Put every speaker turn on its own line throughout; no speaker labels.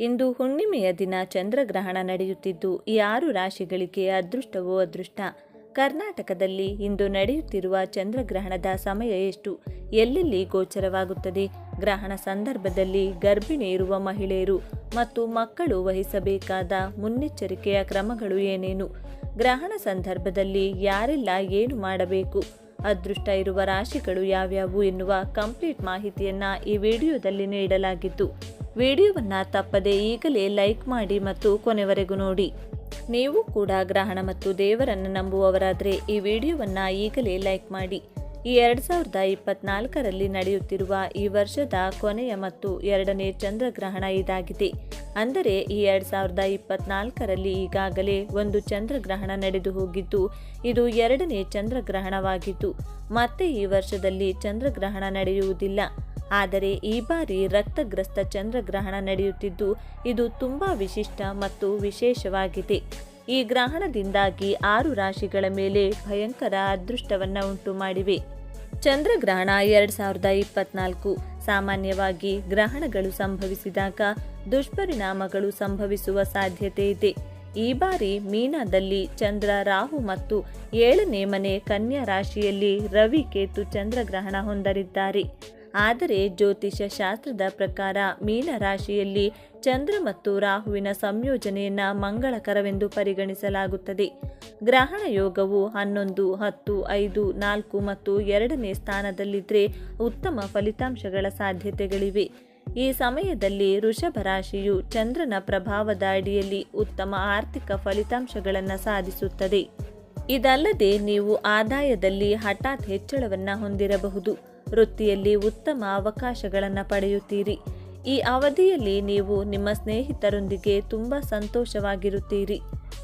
ಇಂದು ಹುಣ್ಣಿಮೆಯ ದಿನ ಚಂದ್ರಗ್ರಹಣ ನಡೆಯುತ್ತಿದ್ದು, ಈ ಆರು ರಾಶಿಗಳಿಗೆ ಅದೃಷ್ಟವೋ ಅದೃಷ್ಟ. ಕರ್ನಾಟಕದಲ್ಲಿ ಇಂದು ನಡೆಯುತ್ತಿರುವ ಚಂದ್ರಗ್ರಹಣದ ಸಮಯ ಎಷ್ಟು? ಎಲ್ಲೆಲ್ಲಿ ಗೋಚರವಾಗುತ್ತದೆ? ಗ್ರಹಣ ಸಂದರ್ಭದಲ್ಲಿ ಗರ್ಭಿಣಿ ಇರುವ ಮಹಿಳೆಯರು ಮತ್ತು ಮಕ್ಕಳು ವಹಿಸಬೇಕಾದ ಮುನ್ನೆಚ್ಚರಿಕೆಯ ಕ್ರಮಗಳು ಏನೇನು? ಗ್ರಹಣ ಸಂದರ್ಭದಲ್ಲಿ ಯಾರೆಲ್ಲ ಏನು ಮಾಡಬೇಕು? ಅದೃಷ್ಟ ಇರುವ ರಾಶಿಗಳು ಯಾವ್ಯಾವು ಎನ್ನುವ ಕಂಪ್ಲೀಟ್ ಮಾಹಿತಿಯನ್ನು ಈ ವಿಡಿಯೋದಲ್ಲಿ ನೀಡಲಾಗಿದ್ದು ವಿಡಿಯೋವನ್ನ ತಪ್ಪದೆ ಈಗಲೇ ಲೈಕ್ ಮಾಡಿ ಮತ್ತು ಕೊನೆವರೆಗೂ ನೋಡಿ. ನೀವು ಕೂಡ ಗ್ರಹಣ ಮತ್ತು ದೇವರನ್ನು ನಂಬುವವರಾದರೆ ಈ ವಿಡಿಯೋವನ್ನು ಈಗಲೇ ಲೈಕ್ ಮಾಡಿ. ಈ ಎರಡು ಸಾವಿರದ ಇಪ್ಪತ್ನಾಲ್ಕರಲ್ಲಿ ನಡೆಯುತ್ತಿರುವ ಈ ವರ್ಷದ ಕೊನೆಯ ಮತ್ತು ಎರಡನೇ ಚಂದ್ರಗ್ರಹಣ ಇದಾಗಿದೆ. ಅಂದರೆ ಈ ಎರಡು ಸಾವಿರದ ಇಪ್ಪತ್ನಾಲ್ಕರಲ್ಲಿ ಈಗಾಗಲೇ ಒಂದು ಚಂದ್ರಗ್ರಹಣ ನಡೆದು ಹೋಗಿದ್ದು, ಇದು ಎರಡನೇ ಚಂದ್ರಗ್ರಹಣವಾಗಿದ್ದು, ಮತ್ತೆ ಈ ವರ್ಷದಲ್ಲಿ ಚಂದ್ರಗ್ರಹಣ ನಡೆಯುವುದಿಲ್ಲ. ಆದರೆ ಈ ಬಾರಿ ರಕ್ತಗ್ರಸ್ತ ಚಂದ್ರಗ್ರಹಣ ನಡೆಯುತ್ತಿದ್ದು, ಇದು ತುಂಬಾ ವಿಶಿಷ್ಟ ಮತ್ತು ವಿಶೇಷವಾಗಿದೆ. ಈ ಗ್ರಹಣದಿಂದಾಗಿ ಆರು ರಾಶಿಗಳ ಮೇಲೆ ಭಯಂಕರ ಅದೃಷ್ಟವನ್ನು ಉಂಟು ಮಾಡಿವೆ ಚಂದ್ರಗ್ರಹಣ ಎರಡ್ ಸಾವಿರದ ಇಪ್ಪತ್ನಾಲ್ಕು. ಸಾಮಾನ್ಯವಾಗಿ ಗ್ರಹಣಗಳು ಸಂಭವಿಸಿದಾಗ ದುಷ್ಪರಿಣಾಮಗಳು ಸಂಭವಿಸುವ ಸಾಧ್ಯತೆ ಇದೆ. ಈ ಬಾರಿ ಮೀನಾದಲ್ಲಿ ಚಂದ್ರ, ರಾಹು ಮತ್ತು ಏಳನೇ ಮನೆ ಕನ್ಯಾ ರಾಶಿಯಲ್ಲಿ ರವಿ ಕೇತು ಚಂದ್ರಗ್ರಹಣ ಹೊಂದಲಿದ್ದಾರೆ ಆದರೆ ಜ್ಯೋತಿಷ ಶಾಸ್ತ್ರದ ಪ್ರಕಾರ ಮೀನ ರಾಶಿಯಲ್ಲಿ ಚಂದ್ರ ಮತ್ತು ರಾಹುವಿನ ಸಂಯೋಜನೆಯನ್ನ ಮಂಗಳಕರವೆಂದು ಪರಿಗಣಿಸಲಾಗುತ್ತದೆ. ಗ್ರಹಣ ಯೋಗವು ಹನ್ನೊಂದು, ಹತ್ತು, ಐದು, ನಾಲ್ಕು ಮತ್ತು ಎರಡನೇ ಸ್ಥಾನದಲ್ಲಿದ್ದರೆ ಉತ್ತಮ ಫಲಿತಾಂಶಗಳ ಸಾಧ್ಯತೆಗಳಿವೆ. ಈ ಸಮಯದಲ್ಲಿ ವೃಷಭ ರಾಶಿಯು ಚಂದ್ರನ ಪ್ರಭಾವದ ಅಡಿಯಲ್ಲಿ ಉತ್ತಮ ಆರ್ಥಿಕ ಫಲಿತಾಂಶಗಳನ್ನು ಸಾಧಿಸುತ್ತದೆ. ಇದಲ್ಲದೆ ನೀವು ಆದಾಯದಲ್ಲಿ ಹಠಾತ್ ಹೆಚ್ಚಳವನ್ನು ಹೊಂದಿರಬಹುದು. ವೃತ್ತಿಯಲ್ಲಿ ಉತ್ತಮ ಅವಕಾಶಗಳನ್ನು ಪಡೆಯುತ್ತೀರಿ. ಈ ಅವಧಿಯಲ್ಲಿ ನೀವು ನಿಮ್ಮ ಸ್ನೇಹಿತರೊಂದಿಗೆ ತುಂಬ ಸಂತೋಷವಾಗಿರುತ್ತೀರಿ.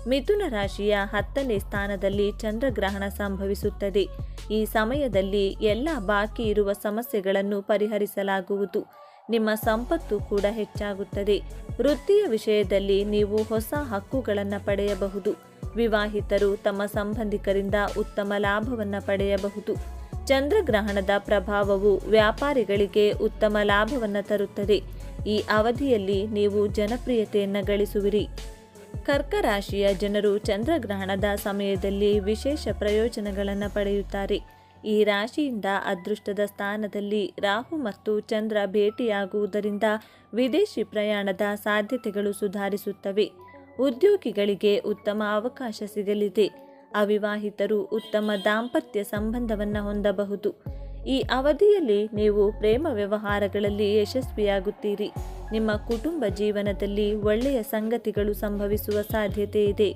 ಮಿಥುನ ರಾಶಿಯ ಹತ್ತನೇ ಸ್ಥಾನದಲ್ಲಿ ಚಂದ್ರಗ್ರಹಣ ಸಂಭವಿಸುತ್ತದೆ. ಈ ಸಮಯದಲ್ಲಿ ಎಲ್ಲ ಬಾಕಿ ಇರುವ ಸಮಸ್ಯೆಗಳನ್ನು ಪರಿಹರಿಸಲಾಗುವುದು. ನಿಮ್ಮ ಸಂಪತ್ತು ಕೂಡ ಹೆಚ್ಚಾಗುತ್ತದೆ. ವೃತ್ತಿಯ ವಿಷಯದಲ್ಲಿ ನೀವು ಹೊಸ ಹಕ್ಕುಗಳನ್ನು ಪಡೆಯಬಹುದು. ವಿವಾಹಿತರು ತಮ್ಮ ಸಂಬಂಧಿಕರಿಂದ ಉತ್ತಮ ಲಾಭವನ್ನು ಪಡೆಯಬಹುದು. ಚಂದ್ರಗ್ರಹಣದ ಪ್ರಭಾವವು ವ್ಯಾಪಾರಿಗಳಿಗೆ ಉತ್ತಮ ಲಾಭವನ್ನು ತರುತ್ತದೆ. ಈ ಅವಧಿಯಲ್ಲಿ ನೀವು ಜನಪ್ರಿಯತೆಯನ್ನು ಗಳಿಸುವಿರಿ. ಕರ್ಕ ರಾಶಿಯ ಜನರು ಚಂದ್ರಗ್ರಹಣದ ಸಮಯದಲ್ಲಿ ವಿಶೇಷ ಪ್ರಯೋಜನಗಳನ್ನು ಪಡೆಯುತ್ತಾರೆ. ಈ ರಾಶಿಯಿಂದ ಅದೃಷ್ಟದ ಸ್ಥಾನದಲ್ಲಿ ರಾಹು ಮತ್ತು ಚಂದ್ರ ಭೇಟಿಯಾಗುವುದರಿಂದ ವಿದೇಶಿ ಪ್ರಯಾಣದ ಸಾಧ್ಯತೆಗಳು ಸುಧಾರಿಸುತ್ತವೆ. ಉದ್ಯೋಗಿಗಳಿಗೆ ಉತ್ತಮ ಅವಕಾಶ ಸಿಗಲಿದೆ. ಅವಿವಾಹಿತರು ಉತ್ತಮ ದಾಂಪತ್ಯ ಸಂಬಂಧವನ್ನು ಹೊಂದಬಹುದು. ಈ ಅವಧಿಯಲ್ಲಿ ನೀವು ಪ್ರೇಮ ವ್ಯವಹಾರಗಳಲ್ಲಿ ಯಶಸ್ವಿಯಾಗುತ್ತೀರಿ. ನಿಮ್ಮ ಕುಟುಂಬ ಜೀವನದಲ್ಲಿ ಒಳ್ಳೆಯ ಸಂಗತಿಗಳು ಸಂಭವಿಸುವ ಸಾಧ್ಯತೆ ಇದೆ.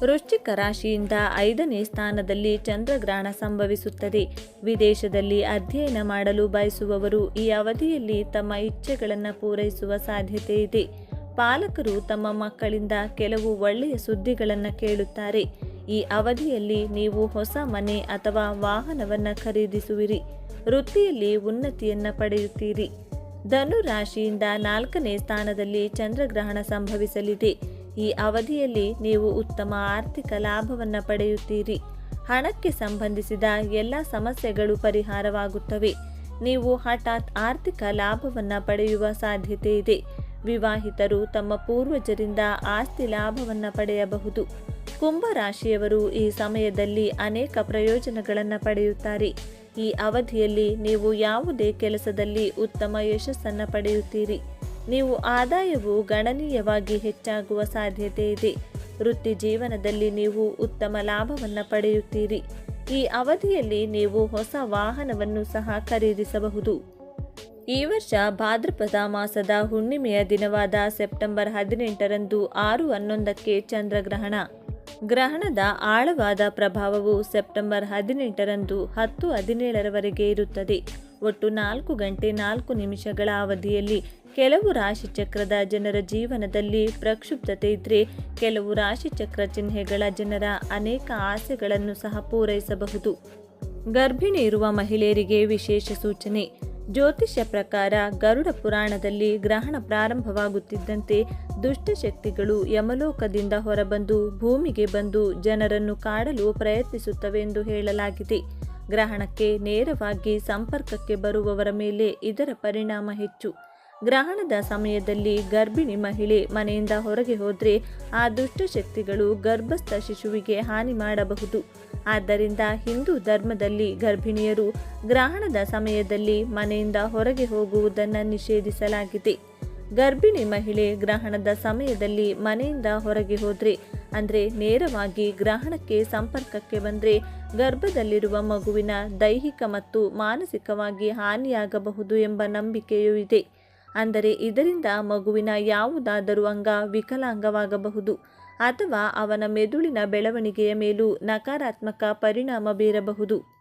ವೃಶ್ಚಿಕ ರಾಶಿಯಿಂದ ಐದನೇ ಸ್ಥಾನದಲ್ಲಿ ಚಂದ್ರಗ್ರಹಣ ಸಂಭವಿಸುತ್ತದೆ. ವಿದೇಶದಲ್ಲಿ ಅಧ್ಯಯನ ಮಾಡಲು ಬಯಸುವವರು ಈ ಅವಧಿಯಲ್ಲಿ ತಮ್ಮ ಇಚ್ಛೆಗಳನ್ನು ಪೂರೈಸುವ ಸಾಧ್ಯತೆ ಇದೆ. ಪಾಲಕರು ತಮ್ಮ ಮಕ್ಕಳಿಂದ ಕೆಲವು ಒಳ್ಳೆಯ ಸುದ್ದಿಗಳನ್ನು ಕೇಳುತ್ತಾರೆ. ಈ ಅವಧಿಯಲ್ಲಿ ನೀವು ಹೊಸ ಮನೆ ಅಥವಾ ವಾಹನವನ್ನು ಖರೀದಿಸುವಿರಿ. ವೃತ್ತಿಯಲ್ಲಿ ಉನ್ನತಿಯನ್ನು ಪಡೆಯುತ್ತೀರಿ. ಧನು ರಾಶಿಯಿಂದ ನಾಲ್ಕನೇ ಸ್ಥಾನದಲ್ಲಿ ಚಂದ್ರಗ್ರಹಣ ಸಂಭವಿಸಲಿದೆ. ಈ ಅವಧಿಯಲ್ಲಿ ನೀವು ಉತ್ತಮ ಆರ್ಥಿಕ ಲಾಭವನ್ನು ಪಡೆಯುತ್ತೀರಿ. ಹಣಕ್ಕೆ ಸಂಬಂಧಿಸಿದ ಎಲ್ಲ ಸಮಸ್ಯೆಗಳು ಪರಿಹಾರವಾಗುತ್ತವೆ. ನೀವು ಹಠಾತ್ ಆರ್ಥಿಕ ಲಾಭವನ್ನು ಪಡೆಯುವ ಸಾಧ್ಯತೆ ಇದೆ. ವಿವಾಹಿತರು ತಮ್ಮ ಪೂರ್ವಜರಿಂದ ಆಸ್ತಿ ಲಾಭವನ್ನು ಪಡೆಯಬಹುದು. ಕುಂಭ ರಾಶಿಯವರು ಈ ಸಮಯದಲ್ಲಿ ಅನೇಕ ಪ್ರಯೋಜನಗಳನ್ನು ಪಡೆಯುತ್ತಾರೆ. ಈ ಅವಧಿಯಲ್ಲಿ ನೀವು ಯಾವುದೇ ಕೆಲಸದಲ್ಲಿ ಉತ್ತಮ ಯಶಸ್ಸನ್ನು ಪಡೆಯುತ್ತೀರಿ. ನೀವು ಆದಾಯವು ಗಣನೀಯವಾಗಿ ಹೆಚ್ಚಾಗುವ ಸಾಧ್ಯತೆ ಇದೆ. ವೃತ್ತಿ ಜೀವನದಲ್ಲಿ ನೀವು ಉತ್ತಮ ಲಾಭವನ್ನು ಪಡೆಯುತ್ತೀರಿ. ಈ ಅವಧಿಯಲ್ಲಿ ನೀವು ಹೊಸ ವಾಹನವನ್ನು ಸಹ ಖರೀದಿಸಬಹುದು. ಈ ವರ್ಷ ಭಾದ್ರಪದ ಮಾಸದ ಹುಣ್ಣಿಮೆಯ ದಿನವಾದ ಸೆಪ್ಟೆಂಬರ್ ಹದಿನೆಂಟರಂದು ಆರು ಹನ್ನೊಂದಕ್ಕೆ ಚಂದ್ರಗ್ರಹಣ. ಗ್ರಹಣದ ಆಳವಾದ ಪ್ರಭಾವವು ಸೆಪ್ಟೆಂಬರ್ ಹದಿನೆಂಟರಂದು ಹತ್ತು ಹದಿನೇಳರವರೆಗೆ ಇರುತ್ತದೆ. ಒಟ್ಟು ನಾಲ್ಕು ಗಂಟೆ ನಾಲ್ಕು ನಿಮಿಷಗಳ ಅವಧಿಯಲ್ಲಿ ಕೆಲವು ರಾಶಿಚಕ್ರದ ಜನರ ಜೀವನದಲ್ಲಿ ಪ್ರಕ್ಷುಬ್ಧತೆ ಇದ್ದರೆ ಕೆಲವು ರಾಶಿಚಕ್ರ ಚಿಹ್ನೆಗಳ ಜನರ ಅನೇಕ ಆಸೆಗಳನ್ನು ಸಹ ಪೂರೈಸಬಹುದು. ಗರ್ಭಿಣಿ ಇರುವ ಮಹಿಳೆಯರಿಗೆ ವಿಶೇಷ ಸೂಚನೆ. ಜ್ಯೋತಿಷ್ಯ ಪ್ರಕಾರ ಗರುಡ ಪುರಾಣದಲ್ಲಿ ಗ್ರಹಣ ಪ್ರಾರಂಭವಾಗುತ್ತಿದ್ದಂತೆ ದುಷ್ಟಶಕ್ತಿಗಳು ಯಮಲೋಕದಿಂದ ಹೊರಬಂದು ಭೂಮಿಗೆ ಬಂದು ಜನರನ್ನು ಕಾಡಲು ಪ್ರಯತ್ನಿಸುತ್ತವೆ ಎಂದು ಹೇಳಲಾಗಿದೆ. ಗ್ರಹಣಕ್ಕೆ ನೇರವಾಗಿ ಸಂಪರ್ಕಕ್ಕೆ ಬರುವವರ ಮೇಲೆ ಇದರ ಪರಿಣಾಮ ಹೆಚ್ಚು. ಗ್ರಹಣದ ಸಮಯದಲ್ಲಿ ಗರ್ಭಿಣಿ ಮಹಿಳೆ ಮನೆಯಿಂದ ಹೊರಗೆ ಹೋದರೆ ಆ ದುಷ್ಟಶಕ್ತಿಗಳು ಗರ್ಭಸ್ಥ ಶಿಶುವಿಗೆ ಹಾನಿ ಮಾಡಬಹುದು. ಆದ್ದರಿಂದ ಹಿಂದೂ ಧರ್ಮದಲ್ಲಿ ಗರ್ಭಿಣಿಯರು ಗ್ರಹಣದ ಸಮಯದಲ್ಲಿ ಮನೆಯಿಂದ ಹೊರಗೆ ಹೋಗುವುದನ್ನು ನಿಷೇಧಿಸಲಾಗಿದೆ. ಗರ್ಭಿಣಿ ಮಹಿಳೆ ಗ್ರಹಣದ ಸಮಯದಲ್ಲಿ ಮನೆಯಿಂದ ಹೊರಗೆ ಹೋದರೆ, ಅಂದರೆ ನೇರವಾಗಿ ಗ್ರಹಣಕ್ಕೆ ಸಂಪರ್ಕಕ್ಕೆ ಬಂದರೆ ಗರ್ಭದಲ್ಲಿರುವ ಮಗುವಿನ ದೈಹಿಕ ಮತ್ತು ಮಾನಸಿಕವಾಗಿ ಹಾನಿಯಾಗಬಹುದು ಎಂಬ ನಂಬಿಕೆಯೂ ಇದೆ. ಅಂದರೆ ಇದರಿಂದ ಮಗುವಿನ ಯಾವುದಾದರೂ ಅಂಗ ವಿಕಲಾಂಗವಾಗಬಹುದು. ಅಥವಾ ಅವನ ಮೆದುಳಿನ ಬೆಳವಣಿಗೆಯ ಮೇಲೂ ನಕಾರಾತ್ಮಕ ಪರಿಣಾಮ ಬೀರಬಹುದು.